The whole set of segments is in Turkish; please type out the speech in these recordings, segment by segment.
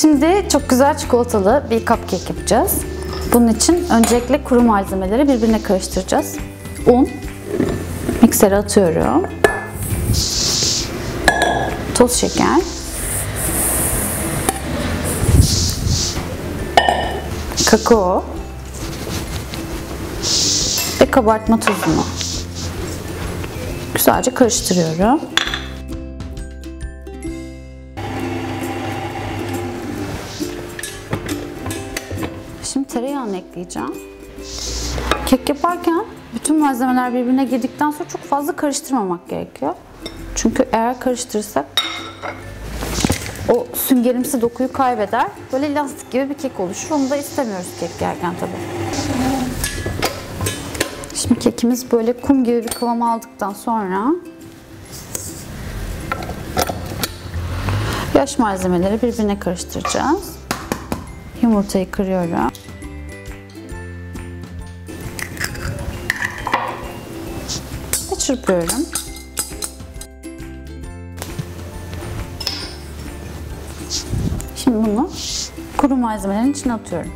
Şimdi çok güzel çikolatalı bir cupcake yapacağız. Bunun için öncelikle kuru malzemeleri birbirine karıştıracağız. Un, miksere atıyorum. Toz şeker. Kakao. Ve kabartma tozunu. Güzelce karıştırıyorum. Ekleyeceğim. Kek yaparken bütün malzemeler birbirine girdikten sonra çok fazla karıştırmamak gerekiyor. Çünkü eğer karıştırırsak o süngerimsi dokuyu kaybeder. Böyle lastik gibi bir kek oluşur. Onu da istemiyoruz kek yerken tabii. Şimdi kekimiz böyle kum gibi bir kıvam aldıktan sonra yaş malzemeleri birbirine karıştıracağız. Yumurtayı kırıyorum. Çırpıyorum. Şimdi bunu kuru malzemelerin içine atıyorum.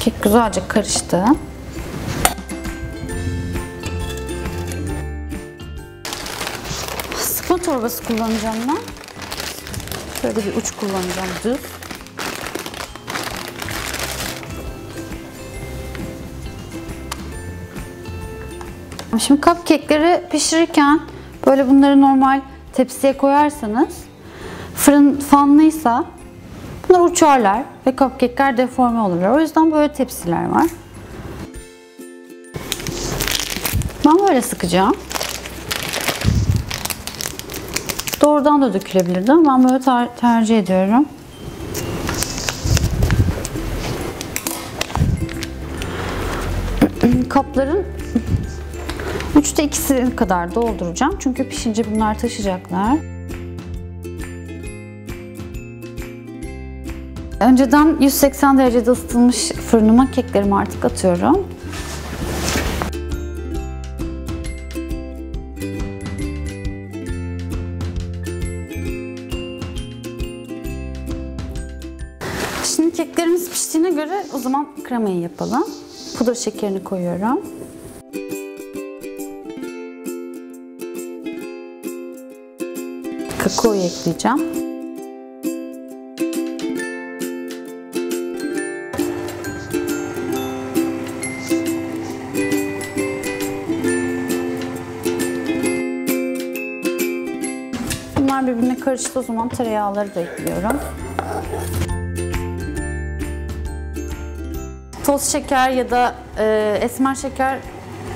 Kek güzelce karıştı. Sıkma torbası kullanacağım ben. Şöyle bir uç kullanacağım düz. Şimdi cupcake'leri pişirirken böyle bunları normal tepsiye koyarsanız fırın fanlıysa bunlar uçarlar ve cupcake'ler deforme olurlar. O yüzden böyle tepsiler var. Ben böyle sıkacağım. Doğrudan da dökülebilirdi ama ben böyle ter- tercih ediyorum. Kapların üçte ikisi kadar dolduracağım. Çünkü pişince bunlar taşıyacaklar. Önceden 180 derecede ısıtılmış fırınıma keklerimi artık atıyorum. Şimdi keklerimiz piştiğine göre o zaman kremayı yapalım. Pudra şekerini koyuyorum. Kakaoyu ekleyeceğim. Bunlar birbirine karıştı o zaman tereyağları da ekliyorum. Toz şeker ya da e, esmer şeker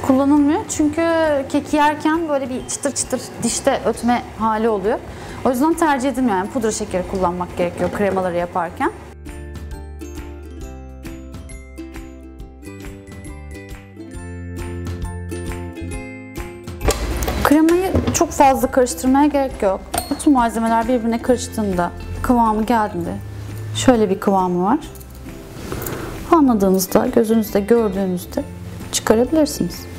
kullanılmıyor. Çünkü keki yerken böyle bir çıtır çıtır dişte ötme hali oluyor. O yüzden tercih edilmiyor. Yani pudra şekeri kullanmak gerekiyor kremaları yaparken. Kremayı çok fazla karıştırmaya gerek yok. Bütün malzemeler birbirine karıştığında, kıvamı geldiğinde şöyle bir kıvamı var. Anladığınızda, gözünüzde gördüğünüzde çıkarabilirsiniz.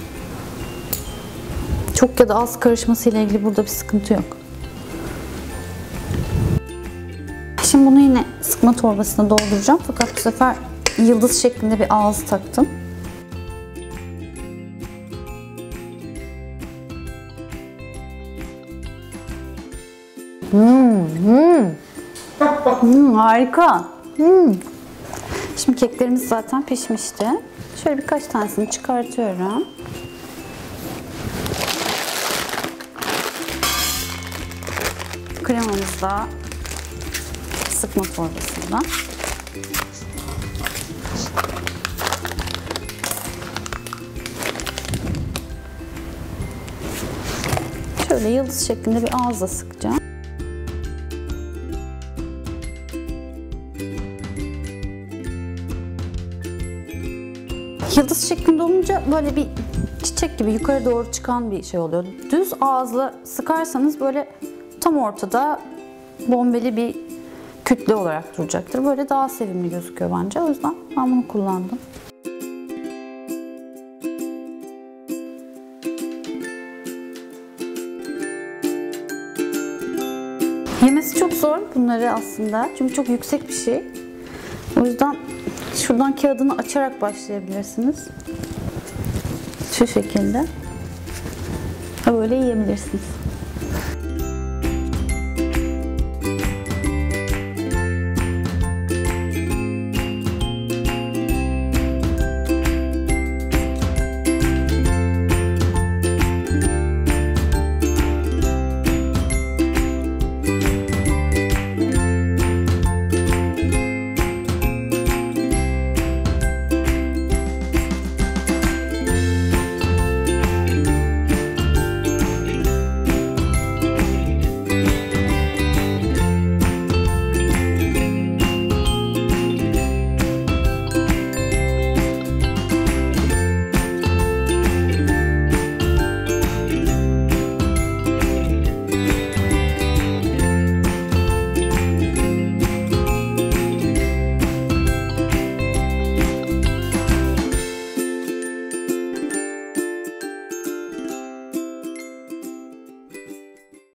Çok ya da az karışması ile ilgili burada bir sıkıntı yok. Şimdi bunu yine sıkma torbasına dolduracağım. Fakat bu sefer yıldız şeklinde bir ağız taktım. Hmm, hmm. Hmm, harika. Hmm. Şimdi keklerimiz zaten pişmişti. Şöyle birkaç tanesini çıkartıyorum. Kremamız da sıkma torbasında. Şöyle yıldız şeklinde bir ağızla sıkacağım. Yıldız şeklinde olunca böyle bir çiçek gibi yukarı doğru çıkan bir şey oluyor. Düz ağızla sıkarsanız böyle tam ortada bombeli bir kütle olarak duracaktır. Böyle daha sevimli gözüküyor bence. O yüzden ben bunu kullandım. Yemesi çok zor bunları aslında. Çünkü çok yüksek bir şey. O yüzden şuradan kağıdını açarak başlayabilirsiniz. Şu şekilde. Böyle yiyebilirsiniz.